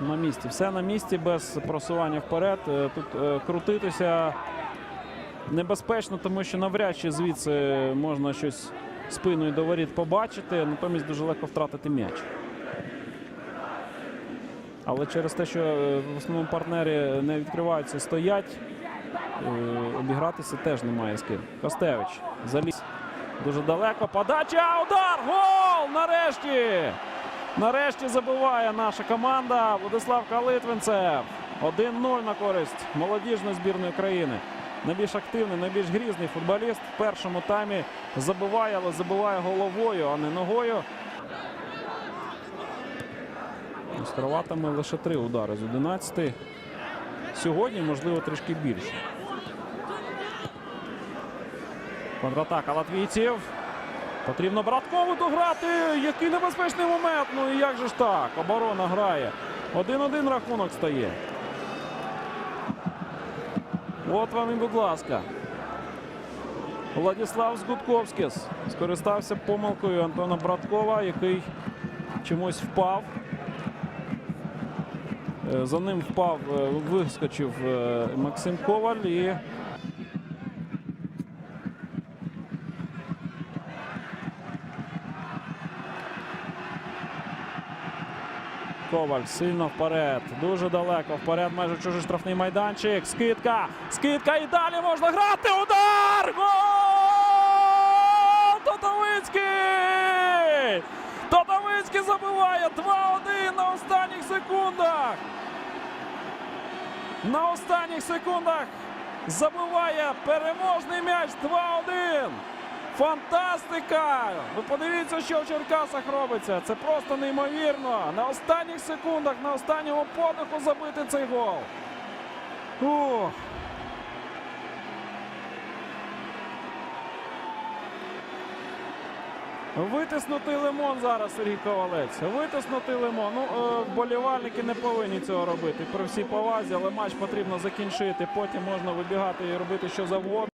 на місці. Все на місці без просування вперед. Е, Тут е, крутитися небезпечно, тому що навряд чи звідси можна щось спиною до воріт побачити, натомість дуже легко втратити м'яч. Але через те, що е, в основному партнери не відкриваються, стоять, обігратися теж немає з ким. Костевич заліз дуже далеко. Подача, удар! Гол! Нарешті! Нарешті забиває наша команда. Владислав Калитвинцев. 1-0 на користь молодіжної збірної країни. Найбільш активний, найбільш грізний футболіст в першому таймі забиває, але забиває головою, а не ногою. З хорватами лише три удари з 11. Сьогодні, можливо, трішки більше. Контратака латвійців. Потрібно Браткову дограти. Який небезпечний момент. Ну і як же ж так? Оборона грає. 1-1 рахунок стає. От вам і, будь ласка. Владислав Згудковськіс скористався помилкою Антона Браткова, який чомусь впав. Е, За ним впав, е, вискочив е, Максим Коваль і Коваль сильно вперед. Дуже далеко вперед. Майже чужий штрафний майданчик. Скидка. Скидка і далі можна грати. Удар! Гол! Тотовицький! Тотовицький забиває 2-1 на останніх секундах. На останніх секундах забиває переможний м'яч 2-1. Фантастика! Ви подивіться, що в Черкасах робиться. Це просто неймовірно. На останніх секундах, на останньому подиху забити цей гол. Ух. Витиснутий лимон зараз Сергій Ковалець. Витиснутий лимон. Ну, е, вболівальники не повинні цього робити. При всій повазі, але матч потрібно закінчити. Потім можна вибігати і робити що завгодно.